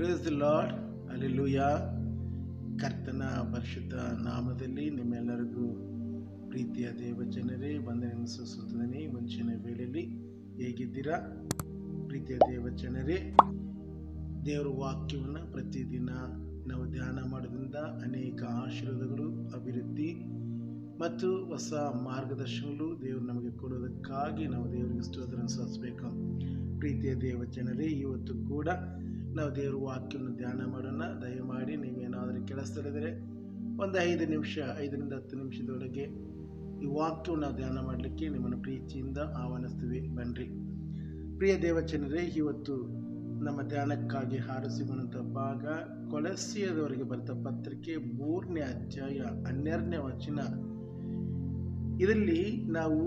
Praise the lord alleluia ಕರ್ತನ ಪರಿಶುದ್ಧ ನಾಮದಲ್ಲಿ ನಿಮ್ಮೆಲ್ಲರಿಗೂ ಪ್ರೀತಿಯ ದೇವಜನರೇ ವಂದನೆ ಸುಸುತ್ತದನೆ ಮುಂಚಿನ ವೇಳೆಯಲ್ಲಿ ಹೇಗಿದ್ದೀರಾ? ಪ್ರೀತಿಯ ದೇವಜನರೇ ದೇವರ ವಾಕ್ಯವನ್ನು ಪ್ರತಿದಿನ ನಾವು ಧ್ಯಾನ ಮಾಡೋದ್ರಿಂದ ಅನೇಕ ಆಶೀರ್ವಾದಗಳು, ಅಭಿವೃದ್ಧಿ ಮತ್ತು ಹೊಸ ಮಾರ್ಗದರ್ಶನಗಳು ದೇವರು ನಮಗೆ ಕೊಡೋದಕ್ಕಾಗಿ ನಾವು ದೇವರಿಗೆ ಸ್ತೋತ್ರ ಸಲ್ಲಿಸಬೇಕು. ಪ್ರೀತಿಯ ದೇವಜನರೇ ಇವತ್ತು ಕೂಡ ನಾವು ದೇವರ ವಾಕ್ಯವನ್ನು ಧ್ಯಾನ ಮಾಡೋಣ. ದಯಮಾಡಿ ನೀವೇನಾದರೂ ಕೆಲಸದಲ್ಲಿದ್ದರೆ ಒಂದು ಐದು ನಿಮಿಷ, ಐದರಿಂದ ಹತ್ತು ನಿಮಿಷದೊಳಗೆ ಈ ವಾಕ್ಯವನ್ನು ನಾವು ಧ್ಯಾನ ಮಾಡಲಿಕ್ಕೆ ನಿಮ್ಮನ್ನು ಪ್ರೀತಿಯಿಂದ ಆಹ್ವಾನಿಸ್ತೀವಿ. ಬನ್ನಿರಿ ಪ್ರಿಯ ದೇವಚನರೇ ಇವತ್ತು ನಮ್ಮ ಧ್ಯಾನಕ್ಕಾಗಿ ಹಾರಿಸಿಕೊಂಡಂಥ ಭಾಗ ಕೊಲಸಿಯದವರಿಗೆ ಬರೆದ ಪತ್ರಿಕೆ ಮೂರನೇ ಅಧ್ಯಾಯ ಹನ್ನೆರಡನೇ ವಚನ. ಇದರಲ್ಲಿ ನಾವು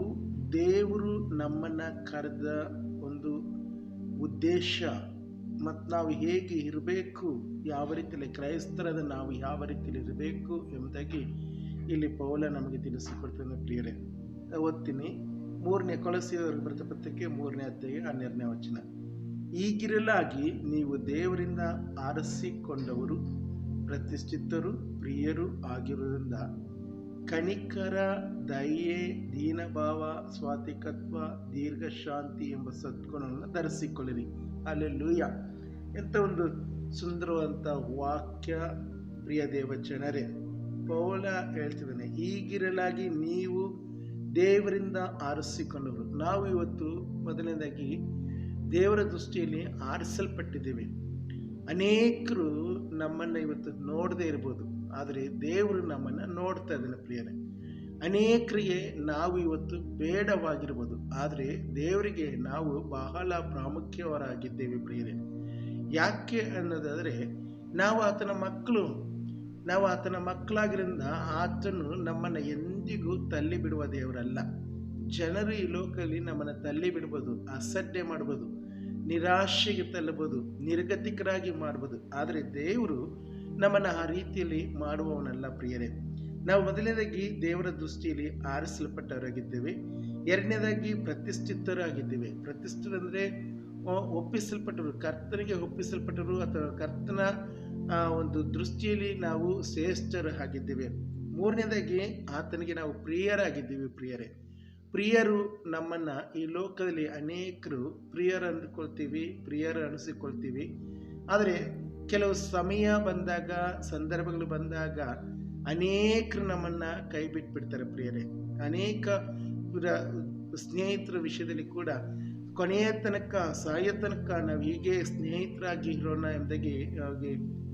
ದೇವರು ನಮ್ಮನ್ನು ಕರೆದ ಒಂದು ಉದ್ದೇಶ ಮತ್ತು ನಾವು ಹೇಗೆ ಇರಬೇಕು, ಯಾವ ರೀತಿಯಲ್ಲಿ ಕ್ರೈಸ್ತರದ ನಾವು ಯಾವ ರೀತಿಯಲ್ಲಿ ಇರಬೇಕು ಎಂಬುದಾಗಿ ಇಲ್ಲಿ ಪೌಲ ನಮಗೆ ತಿಳಿಸಿಕೊಡ್ತದೆ ಪ್ರಿಯರೇ. ಓದ್ತೀನಿ. ಮೂರನೇ ಕೊಳಸಿಯವರಿಗೆ ಬರೆದ ಪತ್ರಿಕೆ ಮೂರನೇ ಅಧ್ಯಾಯ ಹನ್ನೆರಡನೇ ವಚನ. ಈಗಿರಲಾಗಿ ನೀವು ದೇವರಿಂದ ಆರಿಸಿಕೊಂಡವರು, ಪ್ರತಿಷ್ಠಿತರು, ಪ್ರಿಯರು ಆಗಿರುವುದರಿಂದ ಕಣಿಕರ ದಯೆ, ದೀನಭಾವ, ಸ್ವಾತಿಕತ್ವ, ದೀರ್ಘಶಾಂತಿ ಎಂಬ ಸದ್ಗುಣವನ್ನು ಧರಿಸಿಕೊಳ್ಳಿರಿ. ಅಲ್ಲೆಲ್ಲೂಯ ಎಂಥ ಒಂದು ಸುಂದರವಾದಂಥ ವಾಕ್ಯ ಪ್ರಿಯ ದೇವಚನರೇ ಪೌಲ ಹೇಳ್ತಿದ್ದಾನೆ, ಈಗಿರಲಾಗಿ ನೀವು ದೇವರಿಂದ ಆರಿಸಿಕೊಂಡವರು. ನಾವು ಇವತ್ತು ಮೊದಲನೇದಾಗಿ ದೇವರ ದೃಷ್ಟಿಯಲ್ಲಿ ಆರಿಸಲ್ಪಟ್ಟಿದ್ದೇವೆ. ಅನೇಕರು ನಮ್ಮನ್ನು ಇವತ್ತು ನೋಡದೇ ಇರ್ಬೋದು, ಆದರೆ ದೇವರು ನಮ್ಮನ್ನು ನೋಡ್ತಾ ಇದ್ದಾನೆ ಪ್ರಿಯರೇ. ಅನೇಕರಿಗೆ ನಾವು ಇವತ್ತು ಬೇಡವಾಗಿರ್ಬೋದು ಆದರೆ ದೇವರಿಗೆ ನಾವು ಬಹಳ ಪ್ರಾಮುಖ್ಯವರಾಗಿದ್ದೇವೆ ಪ್ರಿಯರೇ. ಯಾಕೆ ಅನ್ನೋದಾದರೆ, ನಾವು ಆತನ ಮಕ್ಕಳು. ನಾವು ಆತನ ಮಕ್ಕಳಾಗಿರಿಂದ ಆತನು ನಮ್ಮನ್ನು ಎಂದಿಗೂ ತಳ್ಳಿ ಬಿಡುವ ದೇವರಲ್ಲ. ಜನರು ಈ ಲೋಕದಲ್ಲಿ ನಮ್ಮನ್ನು ತಳ್ಳಿ ಬಿಡ್ಬೋದು ಅಸಡ್ಡೆ ಮಾಡ್ಬೋದು, ನಿರಾಶೆಗೆ ತಳ್ಳಬಹುದು ನಿರ್ಗತಿಕರಾಗಿ ಮಾಡ್ಬೋದು. ಆದರೆ ದೇವರು ನಮ್ಮನ್ನು ಆ ರೀತಿಯಲ್ಲಿ ಮಾಡುವವನಲ್ಲ ಪ್ರಿಯರೇ. ನಾವು ಮೊದಲನೇದಾಗಿ ದೇವರ ದೃಷ್ಟಿಯಲ್ಲಿ ಆರಿಸಲ್ಪಟ್ಟವರಾಗಿದ್ದೇವೆ. ಎರಡನೇದಾಗಿ ಪ್ರತಿಷ್ಠಿತರಾಗಿದ್ದೇವೆ. ಪ್ರತಿಷ್ಠಿತರಂದರೆ ಒಪ್ಪಿಸಲ್ಪಟ್ಟರು ಕರ್ತನಿಗೆ ಒಪ್ಪಿಸಲ್ಪಟ್ಟರು ಅಥವಾ ಕರ್ತನ ಒಂದು ದೃಷ್ಟಿಯಲ್ಲಿ ನಾವು ಶ್ರೇಷ್ಠರು ಆಗಿದ್ದೇವೆ ಮೂರನೇದಾಗಿ ಆತನಿಗೆ ನಾವು ಪ್ರಿಯರಾಗಿದ್ದೀವಿ, ಪ್ರಿಯರೇ. ಪ್ರಿಯರು ನಮ್ಮನ್ನು ಈ ಲೋಕದಲ್ಲಿ ಅನೇಕರು ಪ್ರಿಯರು ಅಂದುಕೊಳ್ತೀವಿ, ಪ್ರಿಯರು ಅನಿಸಿಕೊಳ್ತೀವಿ. ಆದರೆ ಕೆಲವು ಸಮಯ ಬಂದಾಗ, ಸಂದರ್ಭಗಳು ಬಂದಾಗ ಅನೇಕರು ನಮ್ಮನ್ನು ಕೈ ಬಿಟ್ಬಿಡ್ತಾರೆ ಪ್ರಿಯರೇ. ಅನೇಕ ಸ್ನೇಹಿತರ ವಿಷಯದಲ್ಲಿ ಕೂಡ ಕೊನೆಯ ತನಕ, ಸಾಯ ತನಕ ನಾವು ಹೀಗೆ ಸ್ನೇಹಿತರಾಗಿ ಇರೋಣ ಎಂದಾಗಿ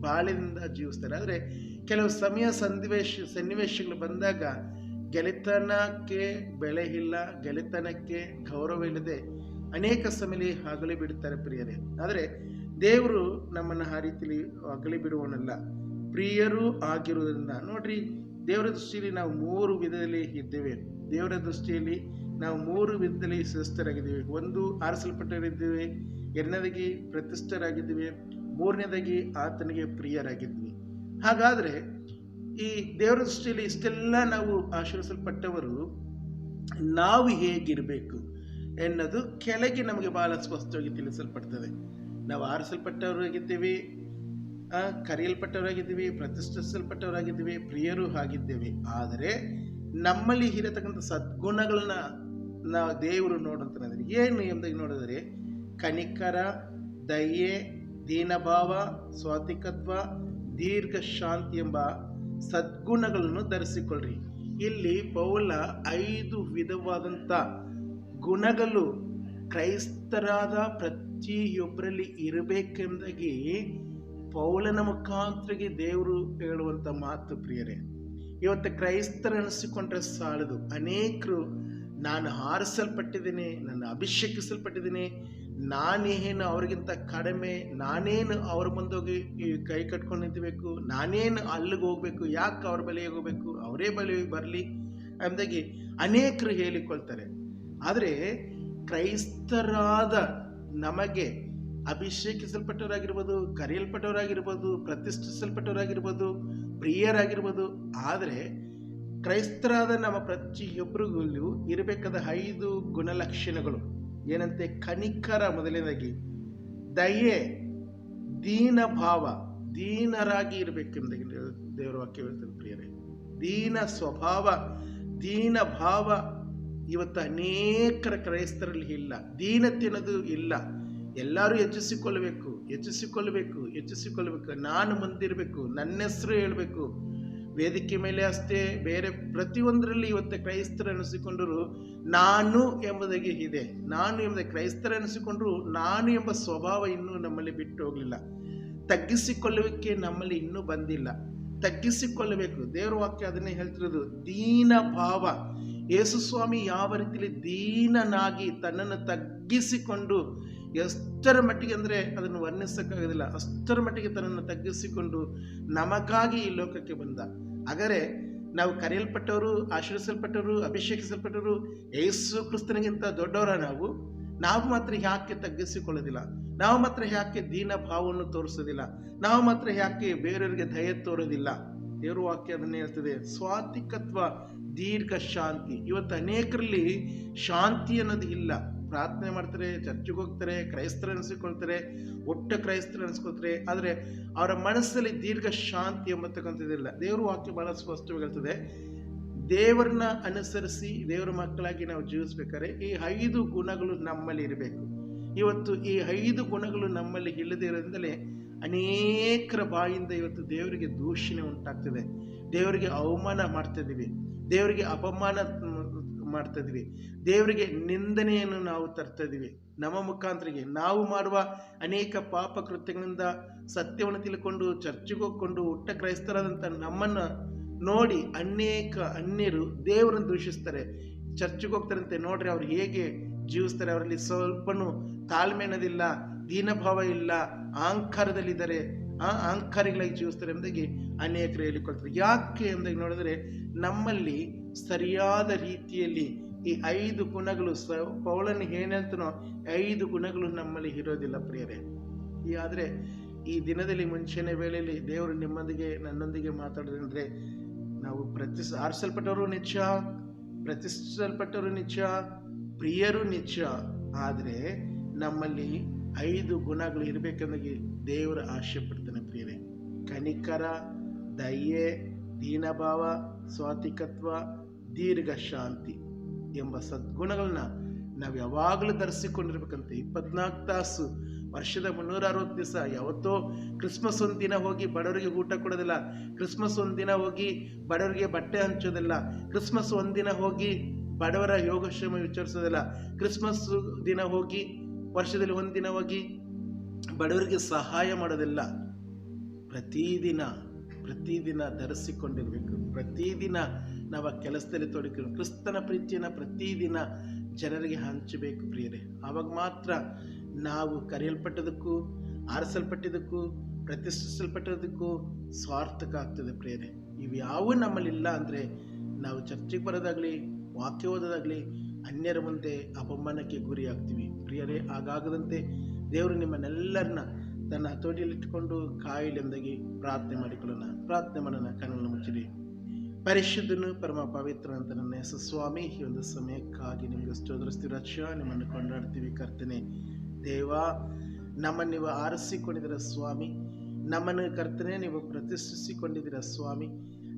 ಬಾಳಿನಿಂದ ಜೀವಿಸ್ತಾರೆ. ಆದರೆ ಕೆಲವು ಸಮಯ ಸನ್ನಿವೇಶ, ಸನ್ನಿವೇಶಗಳು ಬಂದಾಗ ಗೆಳೆತನಕ್ಕೆ ಬೆಳೆ ಇಲ್ಲ, ಗೆಳೆತನಕ್ಕೆ ಗೌರವ ಇಲ್ಲದೆ ಅನೇಕ ಸಮಯ ಅಗಲಿ ಬಿಡುತ್ತಾರೆ ಪ್ರಿಯರೇ. ಆದರೆ ದೇವರು ನಮ್ಮನ್ನು ಆ ರೀತಿಯಲ್ಲಿ ಅಗಲಿ ಬಿಡುವನಲ್ಲ ಪ್ರಿಯರು ಆಗಿರುವುದರಿಂದ, ನೋಡ್ರಿ, ದೇವರ ದೃಷ್ಟಿಯಲ್ಲಿ ನಾವು ಮೂರು ವಿಧದಲ್ಲಿ ಇದ್ದೇವೆ. ದೇವರ ದೃಷ್ಟಿಯಲ್ಲಿ ನಾವು ಮೂರು ವಿಧದಲ್ಲಿ ಶ್ರೇಷ್ಠರಾಗಿದ್ದೇವೆ ಒಂದು ಆರಿಸಲ್ಪಟ್ಟರಿದ್ದೇವೆ ಎರಡನೇದಾಗಿ ಪ್ರತಿಷ್ಠರಾಗಿದ್ದೇವೆ. ಮೂರನೇದಾಗಿ ಆತನಿಗೆ ಪ್ರಿಯರಾಗಿದ್ವಿ ಹಾಗಾದರೆ, ಈ ದೇವರ ದೃಷ್ಟಿಯಲ್ಲಿ ಇಷ್ಟೆಲ್ಲ ನಾವು ಆಶ್ರಯಿಸಲ್ಪಟ್ಟವರು ನಾವು ಹೇಗಿರಬೇಕು ಎನ್ನೋದು ಕೆಳಗೆ ನಮಗೆ ಬಹಳ ಸ್ಪಷ್ಟವಾಗಿ ತಿಳಿಸಲ್ಪಡ್ತದೆ. ನಾವು ಆರಿಸಲ್ಪಟ್ಟವರಾಗಿದ್ದೀವಿ ಕರೆಯಲ್ಪಟ್ಟವರಾಗಿದ್ದೀವಿ, ಪ್ರತಿಷ್ಠಿಸಲ್ಪಟ್ಟವರಾಗಿದ್ದೀವಿ, ಪ್ರಿಯರು ಆಗಿದ್ದೇವೆ. ಆದರೆ ನಮ್ಮಲ್ಲಿ ಇರತಕ್ಕಂಥ ಸದ್ಗುಣಗಳನ್ನ ನಾವು ದೇವರು ನೋಡುವಂತ ಏನು ಎಂಬುದಾಗಿ ನೋಡಿದರೆ, ಕನಿಕರ, ದಯೆ, ದೀನಭಾವ ಸ್ವಾತಿಕತ್ವ ದೀರ್ಘ ಶಾಂತಿ ಎಂಬ ಸದ್ಗುಣಗಳನ್ನು ಧರಿಸಿಕೊಳ್ಳ್ರಿ. ಇಲ್ಲಿ ಪೌಲ ಐದು ವಿಧವಾದಂಥ ಗುಣಗಳು ಕ್ರೈಸ್ತರಾದ ಪ್ರತಿಯೊಬ್ಬರಲ್ಲಿ ಇರಬೇಕೆಂದಾಗಿ ಪೌಲನ ಮುಖಾಂತರಿಗೆ ದೇವರು ಹೇಳುವಂಥ ಮಾತು ಪ್ರಿಯರೇ, ಇವತ್ತು ಕ್ರೈಸ್ತರ ಅನಿಸಿಕೊಂಡ್ರೆ ಸಾಲದು. ಅನೇಕರು, ನಾನು ಹಾರಿಸಲ್ಪಟ್ಟಿದ್ದೀನಿ ನನ್ನ ಅಭಿಷೇಕಿಸಲ್ಪಟ್ಟಿದ್ದೀನಿ, ನಾನೇನು ಅವ್ರಿಗಿಂತ ಕಡಿಮೆ, ನಾನೇನು ಅವ್ರ ಮುಂದೋಗಿ ಕೈ ಕಟ್ಕೊಂಡು ನಿಂತಬೇಕು, ನಾನೇನು ಅಲ್ಲಿಗೆ ಹೋಗಬೇಕು, ಯಾಕೆ ಅವ್ರ ಬಳಿಗೆ ಹೋಗಬೇಕು, ಅವರೇ ಬಳಿ ಬರಲಿ ಅಂದಾಗಿ ಅನೇಕರು ಹೇಳಿಕೊಳ್ತಾರೆ. ಆದರೆ, ಕ್ರೈಸ್ತರಾದ ನಮಗೆ ಅಭಿಷೇಕಿಸಲ್ಪಟ್ಟವರಾಗಿರ್ಬೋದು, ಕರೆಯಲ್ಪಟ್ಟವರಾಗಿರ್ಬೋದು, ಪ್ರತಿಷ್ಠಿಸಲ್ಪಟ್ಟವರಾಗಿರ್ಬೋದು, ಪ್ರಿಯರಾಗಿರ್ಬೋದು. ಆದರೆ ಕ್ರೈಸ್ತರಾದ ನಮ್ಮ ಪ್ರತಿಯೊಬ್ಬರಿಗೂ ಇರಬೇಕಾದ ಐದು ಗುಣಲಕ್ಷಣಗಳು. ಏನಂತೆ? ಕನಿಕರ ಮೊದಲನೇದಾಗಿ, ದಯೆ ದೀನ ಭಾವ ದೀನರಾಗಿ ಇರಬೇಕೆಂದು ದೇವರ ವಾಕ್ಯ ಹೇಳ್ತಾರೆ ಪ್ರಿಯರೇ. ದೀನ ಸ್ವಭಾವ ದೀನ ಭಾವ ಇವತ್ತು ಅನೇಕರ ಕ್ರೈಸ್ತರಲ್ಲಿ ಇಲ್ಲ. ದೀನತೆ ಅನ್ನೋದು ಇಲ್ಲ. ಎಲ್ಲರೂ ಹೆಚ್ಚಿಸಿಕೊಳ್ಳಬೇಕು ಹೆಚ್ಚಿಸಿಕೊಳ್ಳಬೇಕು ಹೆಚ್ಚಿಸಿಕೊಳ್ಳಬೇಕು ನಾನು ಮುಂದಿರಬೇಕು, ನನ್ನ ಹೆಸರು ಹೇಳಬೇಕು. ವೇದಿಕೆ ಮೇಲೆ ಅಷ್ಟೇ ಬೇರೆ ಪ್ರತಿಯೊಂದರಲ್ಲಿ ಇವತ್ತು ಕ್ರೈಸ್ತರ ಅನಿಸಿಕೊಂಡರು, ನಾನು ಎಂಬುದಾಗಿ ಇದೆ. ನಾನು ಎಂಬುದ ಕ್ರೈಸ್ತರ ಅನಿಸಿಕೊಂಡ್ರು, ನಾನು ಎಂಬ ಸ್ವಭಾವ ಇನ್ನೂ ನಮ್ಮಲ್ಲಿ ಬಿಟ್ಟು ಹೋಗಲಿಲ್ಲ. ತಗ್ಗಿಸಿಕೊಳ್ಳುವಿಕೆ ನಮ್ಮಲ್ಲಿ ಇನ್ನೂ ಬಂದಿಲ್ಲ. ತಗ್ಗಿಸಿಕೊಳ್ಳಬೇಕು. ದೇವರ ವಾಕ್ಯ ಅದನ್ನೇ ಹೇಳ್ತಿರೋದು, ದೀನ ಭಾವ. ಯೇಸುಸ್ವಾಮಿ ಯಾವ ರೀತಿಯಲ್ಲಿ ದೀನನಾಗಿ ತನ್ನನ್ನು ತಗ್ಗಿಸಿಕೊಂಡು ಎಷ್ಟರ ಮಟ್ಟಿಗೆ ಅಂದರೆ ಅದನ್ನು ವರ್ಣಿಸೋಕ್ಕಾಗೋದಿಲ್ಲ. ಅಷ್ಟರ ಮಟ್ಟಿಗೆ ತನ್ನನ್ನು ತಗ್ಗಿಸಿಕೊಂಡು ನಮಗಾಗಿ ಈ ಲೋಕಕ್ಕೆ ಬಂದ. ಹಾಗಾದರೆ ನಾವು ಕರೆಯಲ್ಪಟ್ಟವರು ಆಶೀರ್ವಿಸಲ್ಪಟ್ಟವರು ಅಭಿಷೇಕಿಸಲ್ಪಟ್ಟವರು, ಯೇಸು ಕ್ರಿಸ್ತನಿಗಿಂತ ದೊಡ್ಡವರ ನಾವು. ನಾವು ಮಾತ್ರ ಯಾಕೆ ತಗ್ಗಿಸಿಕೊಳ್ಳೋದಿಲ್ಲ? ನಾವು ಮಾತ್ರ ಯಾಕೆ ದೀನ ಭಾವವನ್ನು ತೋರಿಸೋದಿಲ್ಲ? ನಾವು ಮಾತ್ರ ಯಾಕೆ ಬೇರೆಯವರಿಗೆ ದಯ ತೋರೋದಿಲ್ಲ? ದೇವರು ವಾಕ್ಯ ಅದನ್ನೇ ಹೇಳ್ತದೆ. ಸ್ವಾತಿಕತ್ವ ದೀರ್ಘ ಶಾಂತಿ ಇವತ್ತು ಅನೇಕರಲ್ಲಿ ಶಾಂತಿ ಅನ್ನೋದು ಇಲ್ಲ. ಪ್ರಾರ್ಥನೆ ಮಾಡ್ತಾರೆ, ಚರ್ಚಿಗೆ ಹೋಗ್ತಾರೆ, ಕ್ರೈಸ್ತರು ಅನಿಸಿಕೊಳ್ತಾರೆ, ಒಟ್ಟ ಕ್ರೈಸ್ತರು ಅನಿಸ್ಕೊಳ್ತಾರೆ, ಆದರೆ ಅವರ ಮನಸ್ಸಲ್ಲಿ ದೀರ್ಘ ಶಾಂತಿ ಎಂಬತಕ್ಕಂಥದ್ದಿಲ್ಲ ದೇವರು ವಾಕ್ಯ ಬಹಳ ಸ್ಪಷ್ಟವಾಗಿ ಹೇಳ್ತದೆ ದೇವರನ್ನ ಅನುಸರಿಸಿ ದೇವರ ಮಕ್ಕಳಾಗಿ ನಾವು ಜೀವಿಸ್ಬೇಕಾದ್ರೆ ಈ ಐದು ಗುಣಗಳು ನಮ್ಮಲ್ಲಿ ಇರಬೇಕು. ಇವತ್ತು ಈ ಐದು ಗುಣಗಳು ನಮ್ಮಲ್ಲಿ ಇಲ್ಲದೆ ಇರೋದ್ರಿಂದಲೇ ಅನೇಕರ ಬಾಯಿಂದ ಇವತ್ತು ದೇವರಿಗೆ ದೂಷಣೆ ಉಂಟಾಗ್ತದೆ. ದೇವರಿಗೆ ಅವಮಾನ ಮಾಡ್ತಾ ಇದೀವಿ ದೇವರಿಗೆ ಅಪಮಾನ ಮಾಡ್ತಾ ಇದೀವಿ ದೇವರಿಗೆ ನಿಂದನೆಯನ್ನು ನಾವು ತರ್ತಾ ಇದೀವಿ ನಮ್ಮ ಮುಖಾಂತರಿಗೆ ನಾವು ಮಾಡುವ ಅನೇಕ ಪಾಪ ಕೃತ್ಯಗಳಿಂದ ಸತ್ಯವನ್ನು ತಿಳ್ಕೊಂಡು, ಚರ್ಚೆಗೆ ಹೋಗ್ಕೊಂಡು, ಹುಟ್ಟ ಕ್ರೈಸ್ತರಾದಂಥ ನಮ್ಮನ್ನು ನೋಡಿ ಅನೇಕ ಅನ್ಯರು ದೇವರನ್ನು ದೂಷಿಸ್ತಾರೆ. ಚರ್ಚಿಗೆ ಹೋಗ್ತಾರಂತೆ ನೋಡ್ರಿ ಅವ್ರು ಹೇಗೆ ಜೀವಿಸ್ತಾರೆ. ಅವರಲ್ಲಿ ಸ್ವಲ್ಪನೂ ತಾಳ್ಮೆ ಅನ್ನೋದಿಲ್ಲ, ದೀನಭಾವ ಇಲ್ಲ, ಅಹಂಕಾರದಲ್ಲಿದ್ದಾರೆ. ಆ ಅಹಂಕಾರಿಗಳಾಗಿ ಜೀವಿಸ್ತಾರೆ ಎಂಬುದಾಗಿ ಅನೇಕರು ಹೇಳಿಕೊಳ್ತಾರೆ ಯಾಕೆ ಅಂದಾಗ ನೋಡಿದ್ರೆ ನಮ್ಮಲ್ಲಿ ಸರಿಯಾದ ರೀತಿಯಲ್ಲಿ ಈ ಐದು ಗುಣಗಳು ಸ ಪೌಳನ ಏನಂತನೋ ಐದು ಗುಣಗಳು ನಮ್ಮಲ್ಲಿ ಇರೋದಿಲ್ಲ ಪ್ರಿಯರೇ. ಈ ಆದರೆ ಈ ದಿನದಲ್ಲಿ ಮುಂಚೆನೆ ವೇಳೆಯಲ್ಲಿ ದೇವರು ನಿಮ್ಮೊಂದಿಗೆ ನನ್ನೊಂದಿಗೆ ಮಾತಾಡೋದಂದ್ರೆ ನಾವು ಪ್ರತಿ ಆರಿಸಲ್ಪಟ್ಟವರು ನಿಜ ಪ್ರತಿಷ್ಠಿಸಲ್ಪಟ್ಟವರು ನಿಜ ಪ್ರಿಯರು ನಿಜ ಆದರೆ ನಮ್ಮಲ್ಲಿ ಐದು ಗುಣಗಳು ಇರಬೇಕೆಂದಾಗಿ ದೇವರು ಆಶೆ ಪಡ್ತಾನೆ ಪ್ರಿಯರೇ ಕನಿಕರ, ದಯೆ, ದೀನಭಾವ, ಸ್ವಾತಿಕತ್ವ ದೀರ್ಘ ಶಾಂತಿ ಎಂಬ ಸದ್ಗುಣಗಳನ್ನ ನಾವು ಯಾವಾಗಲೂ ಧರಿಸಿಕೊಂಡಿರ್ಬೇಕಂತೆ. ಇಪ್ಪತ್ನಾಲ್ಕು ತಾಸು ವರ್ಷದ ಮುನ್ನೂರ ಅರವತ್ತು ದಿವಸ ಯಾವತ್ತೋ ಕ್ರಿಸ್ಮಸ್ ಒಂದು ದಿನ ಹೋಗಿ ಬಡವರಿಗೆ ಊಟ ಕೊಡೋದಿಲ್ಲ, ಕ್ರಿಸ್ಮಸ್ ಒಂದು ದಿನ ಹೋಗಿ ಬಡವರಿಗೆ ಬಟ್ಟೆ ಹಂಚೋದಿಲ್ಲ, ಕ್ರಿಸ್ಮಸ್ ಒಂದಿನ ಹೋಗಿ ಬಡವರ ಯೋಗಕ್ಷೇಮ ವಿಚಾರಿಸೋದಿಲ್ಲ, ಕ್ರಿಸ್ಮಸ್ ದಿನ ಹೋಗಿ ವರ್ಷದಲ್ಲಿ ಒಂದಿನ ಹೋಗಿ ಬಡವರಿಗೆ ಸಹಾಯ ಮಾಡೋದಿಲ್ಲ. ಪ್ರತಿದಿನ ಪ್ರತಿದಿನ ಧರಿಸಿಕೊಂಡಿರಬೇಕು. ಪ್ರತಿದಿನ ನಾವು ಆ ಕೆಲಸದಲ್ಲಿ ತೊಡಗಿರು ಕ್ರಿಸ್ತನ ಪ್ರೀತಿಯನ್ನು ಪ್ರತಿದಿನ ಜನರಿಗೆ ಹಂಚಬೇಕು ಪ್ರಿಯರೇ. ಆವಾಗ ಮಾತ್ರ ನಾವು ಕರೆಯಲ್ಪಟ್ಟದಕ್ಕೂ, ಆರಿಸಲ್ಪಟ್ಟಿದ್ದಕ್ಕೂ, ಪ್ರತಿಷ್ಠಿಸಲ್ಪಟ್ಟದಕ್ಕೂ ಸ್ವಾರ್ಥಕ ಆಗ್ತದೆ ಪ್ರಿಯರೇ. ಇವ್ಯಾವೂ ನಮ್ಮಲ್ಲಿಲ್ಲ ಅಂದರೆ ನಾವು ಚರ್ಚೆಗೆ ಬರೋದಾಗಲಿ, ವಾಕ್ಯ ಓದೋದಾಗಲಿ, ಅನ್ಯರ ಮುಂದೆ ಅಪಮಾನಕ್ಕೆ ಗುರಿಯಾಗ್ತೀವಿ. ಪ್ರಿಯರೇ, ಹಾಗಾಗದಂತೆ ದೇವರು ನಿಮ್ಮನ್ನೆಲ್ಲರನ್ನ ತನ್ನ ಹತೋಟಿಯಲ್ಲಿಟ್ಟುಕೊಂಡು ಕಾಯಿಲೆಂದಾಗಿ ಪ್ರಾರ್ಥನೆ ಮಾಡಿಕೊಳ್ಳೋಣ. ಪ್ರಾರ್ಥನೆ ಮಾಡೋಣ ಕಣ್ಣನ್ನು ಮುಚ್ಚಿರಿ ಪರಿಶುದ್ಧನು ಪರಮ ಪವಿತ್ರ ಅಂತ ನನ್ನ ಹೆಸರು ಸ್ವಾಮಿ. ಈ ಒಂದು ಸಮಯಕ್ಕಾಗಿ ನಿಮಗೆ ಸ್ತೋದರಿಸ್ತೀವಿ ರಕ್ಷ ನಿಮ್ಮನ್ನು ಕೊಂಡಾಡ್ತೀವಿ ಕರ್ತನೆ. ದೇವ ನಮ್ಮನ್ನು ನೀವು ಆರಿಸಿಕೊಂಡಿದ್ದೀರ ಸ್ವಾಮಿ. ನಮ್ಮನ್ನು ಕರ್ತನೆ, ನೀವು ಪ್ರತಿಷ್ಠಿಸಿಕೊಂಡಿದ್ದೀರ ಸ್ವಾಮಿ.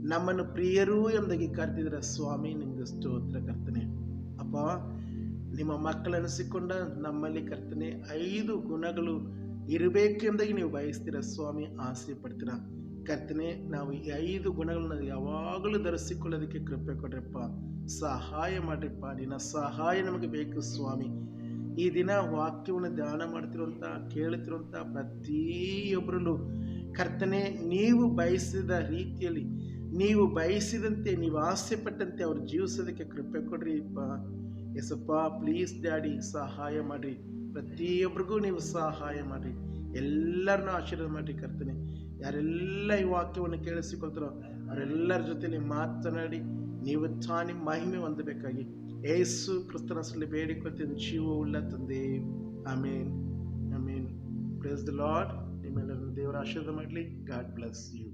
ನಮ್ಮನ್ನು ಪ್ರಿಯರು ಎಂಬುದಾಗಿ ಕರೆದಿದ್ದೀರ ಸ್ವಾಮಿ. ನಿಮಗೆ ಸ್ತೋತ್ರ ಕರ್ತನೆ. ಅಪ್ಪ, ನಿಮ್ಮ ಮಕ್ಕಳನ್ನಿಸಿಕೊಂಡ ನಮ್ಮಲ್ಲಿ ಕರ್ತನೆ ಐದು ಗುಣಗಳು ಇರಬೇಕೆಂದಾಗಿ ನೀವು ಬಯಸ್ತೀರ, ಸ್ವಾಮಿ ಆಸೆ ಪಡ್ತೀರ ಕರ್ತನೆ, ನಾವು ಈ ಐದು ಗುಣಗಳನ್ನ ಯಾವಾಗಲೂ ಧರಿಸಿಕೊಳ್ಳೋದಕ್ಕೆ ಕೃಪೆ ಕೊಡ್ರಪ್ಪ. ಸಹಾಯ ಮಾಡ್ರಿಪ್ಪ. ನಿನ್ನ ಸಹಾಯ ನಮಗೆ ಬೇಕು, ಸ್ವಾಮಿ. ಈ ದಿನ ವಾಕ್ಯವನ್ನು ಧ್ಯಾನ ಮಾಡ್ತಿರುವಂಥ ಕೇಳ್ತಿರುವಂಥ ಪ್ರತಿಯೊಬ್ಬರಲ್ಲೂ ಕರ್ತನೆ, ನೀವು ಬಯಸಿದ ರೀತಿಯಲ್ಲಿ, ನೀವು ಬಯಸಿದಂತೆ, ನೀವು ಆಸೆ ಪಟ್ಟಂತೆ ಅವ್ರು ಜೀವಿಸೋದಕ್ಕೆ ಕೃಪೆ ಕೊಡ್ರಿ ಅಪ್ಪ. ಎಸಪ್ಪ ಪ್ಲೀಸ್ ಡ್ಯಾಡಿ, ಸಹಾಯ ಮಾಡಿರಿ. ಪ್ರತಿಯೊಬ್ಬರಿಗೂ ನೀವು ಸಹಾಯ ಮಾಡಿ ಎಲ್ಲರನ್ನೂ ಆಶೀರ್ವಾದ ಮಾಡಿ ಕರ್ತನೆ. ಯಾರೆಲ್ಲ ಈ ವಾಕ್ಯವನ್ನು ಕೇಳಿಸಿಕೊಳ್ತಾರೋ ಅವರೆಲ್ಲರ ಜೊತೆಲಿ ಮಾತನಾಡಿ ನೀವು ತಾನಿ ಮಹಿಮೆ ಹೊಂದಬೇಕಾಗಿ. ಏಸು ಕ್ರಿಸ್ತನಸಲ್ಲಿ ಬೇಡಿಕೊಳ್ತೀನಿ ಉಳ್ಳ ತಂದೆ. Amen. Amen. Praise the lord ನಿಮ್ಮೆಲ್ಲರನ್ನು ದೇವರ ಆಶೀರ್ವಾದ ಮಾಡಲಿ. God bless you